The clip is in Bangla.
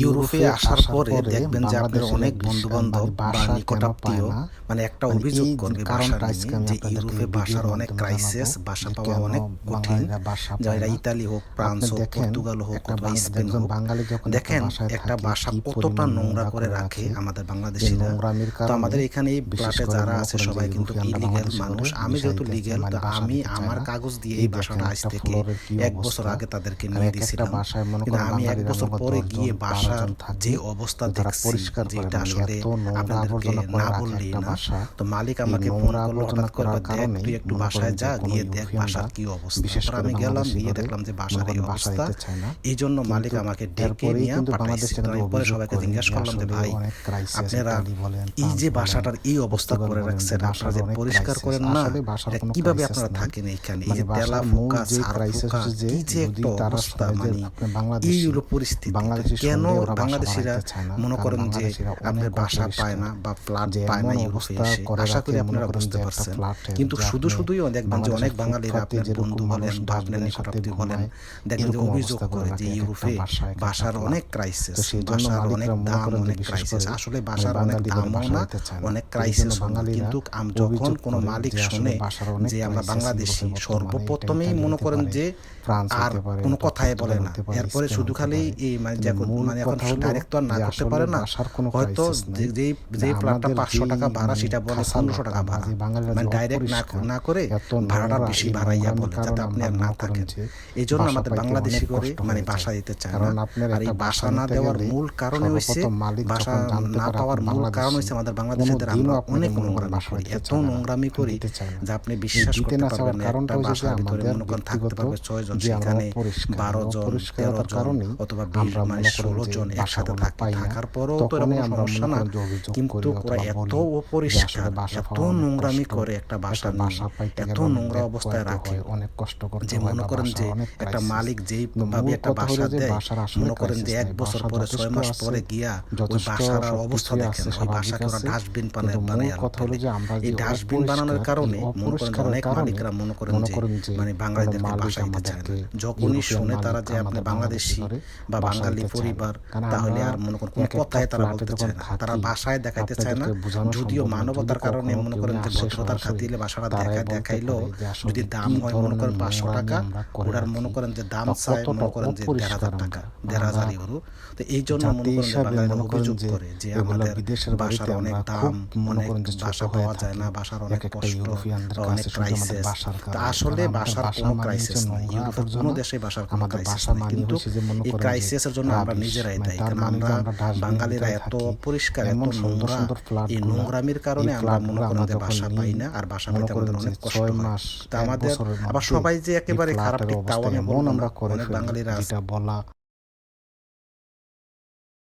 ইউরোপে আসার পরে দেখবেন যে আপনার অনেক বন্ধু বান্ধব বা নিকটাত্মীয় মানে একটা অভিযোগ করবে বাসা নিয়ে যে ইউরোপে বাসার অনেক ক্রাইসিস বাসা পাওয়া অনেক কঠিন। যারা ইতালি হোক ফ্রান্স হোক পর্তুগাল হোক অথবা স্পেন হোক দেখেন একটা বাসা কতটা নোংরা করে রাখে আমাদের বাংলাদেশিরা। তো আমাদের এখানে এই ফ্ল্যাটে যারা আছে সবাই কিন্তু ইলিগ্যাল মানুষ। আমি যেহেতু লিগ্যাল তো আমি আমার কাগজ দিয়ে এই বাসাটা আজ থেকে এক বছর আগে তাদেরকে নিয়ে দিয়েছিলাম কিন্তু আমি এক বছর পরে গিয়ে বাসার যে অবস্থা দেখছি যেটা আসলে আপনাদেরকে না বললেই না। তো মালিক আমাকে ফোন করল হঠাৎ করে দেখ তুই একটু বাসায় যা গিয়ে দেখ বাসার কি অবস্থা। তারপর আমি গেলাম গিয়ে দেখলাম যে বাসার এই অবস্থা। এই জন্য মালিক আমাকে ডেকে নিয়ে পাঠাইছে। আমি পরে সবাইকে জিজ্ঞাসা করলাম যে ভাই আপনারা এই যে বাসাটার এই অবস্থা করে রাখছেন আপনারা যে পরিষ্কার করেন না কীভাবে আপনারা থাকেন এইখানে এই যে তেলা ফোকা সার ফোকা এই যে একটা অবস্থা মানে এই হলো পরিস্থিতি কেন বাংলাদেশিরা মনে করেন যে আপনার বাসা পায় না বা ফ্ল্যাট পায় না ইউরোপে এসে। আশা করি আপনারা বুঝতে পারছেন। কিন্তু শুধু শুধুই দেখবেন যে অনেক বাঙালিরা আপনার বন্ধু বলেন বা আপনার নিকটাত্মীয় বলেন দেখবেন যে অভিযোগ করে যে ইউরোপে বাসার অনেক ক্রাইসিস বাসার অনেক দাম অনেক ক্রাইসিস আসলে বাসার অনেক দামও না অনেক ক্রাইসিস কিন্তু যখন কোনো মালিক শুনে যে আমরা বাংলাদেশি সর্বপ্রথমেই মনে করেন যে আর কোনো কথাই বলে না এরপরে শুধু খালি এই মানে যখন মানে এখন ডাইরেক্ট তো না করতে পারে না হয়তো যে- যেই যেই প্ল্যানটা পাঁচশো টাকা ভাড়া সেটা বলে পনেরোশো টাকা ভাড়া মানে ডাইরেক্ট না না করে ভাড়াটা বেশি ভাড়াইয়া বলে যাতে আপনি আর না থাকেন। এই জন্য আমাদের বাংলাদেশি করে মানে বাসা দিতে চায় না। আর এই বাসা না দেওয়ার মূল কারণ হচ্ছে বাসা না পাওয়ার মূল কারণ হচ্ছে আমাদের বাংলাদেশিদের আমরা অনেক নোংরামি করি এত নোংরামি করি যে আপনি বিশ্বাস করতে পারবেন না একটা বাসার ভিতরে মনে করেন থাকতে পারবে ছয় জন সেখানে বারো জন তেরো জন অথবা বিশ মানে ষোলো জন একসাথে থাকি থাকার পরেও তো এরকম সমস্যা না। কিন্তু ওরা এত অপরিষ্কার এত নোংরামি করে একটা বাসা নিয়ে এত নোংরা অবস্থায় রাখে। অনেক কষ্ট করতে যে মনে করেন যে একটা মালিক যেই ভাবে একটা বাসা দেয় মনে করেন যে এক বছর পরে ছয় মাস পরে গিয়া ওই বাসার অবস্থা দেখেন ওই বাসাকে ওরা ডাস্টবিন বানায় বানায় কথা হলো যে আমরা এই ডাস্টবিন বানানোর কারণে মনে করেন অনেক মালিকরা মনে করেন যে মানে বাঙালিদেরকে বাসায় দিতে চায় যখনই শুনে তারা যে আপনি বাংলাদেশি বা বাঙালি পরিবার তাহলে আর মনে করেন কোনো কথাই তারা বলতে চায় না। তারা বাসায় দেখাইতে চায় না। যদিও মানবতার কারণে মনে করেন যে ভদ্রতার খাতিলে বাসাটা দেখায় দেখাইলো যদি দাম হয় মনে করেন পাঁচশো টাকা ওটার মনে করেন যে দাম চায় মনে করেন যে দেড় হাজার টাকা দেড় হাজার ইউরো তো এই জন্য মনে করেন অভিযোগ করে যে আমাদের বাসার অনেক দাম অনেক বাসা পাওয়া যায় না বাসার অনেক কষ্ট অনেক ক্রাইসিস আসলে বাসার কোনো ক্রাইসিস নাই ইউরোপের কোনো দেশে বাসার কোনো ক্রাইসিস নেই কিন্তু এই ক্রাইসিসের জন্য আমরা নিজেরাই দায়ী কারণ আমরা বাঙালিরা এত পরিষ্কার এত নোংরা এই নোংরামির কারণে আমরা মনে করি আমাদের বাসা পাই না আর বাসা পাইতে আমাদের অনেক কষ্ট হয়। তা আমাদের আবার সবাই যে একেবারে খারাপ তাও আমি বলব না। অনেক বাঙালিরা বলা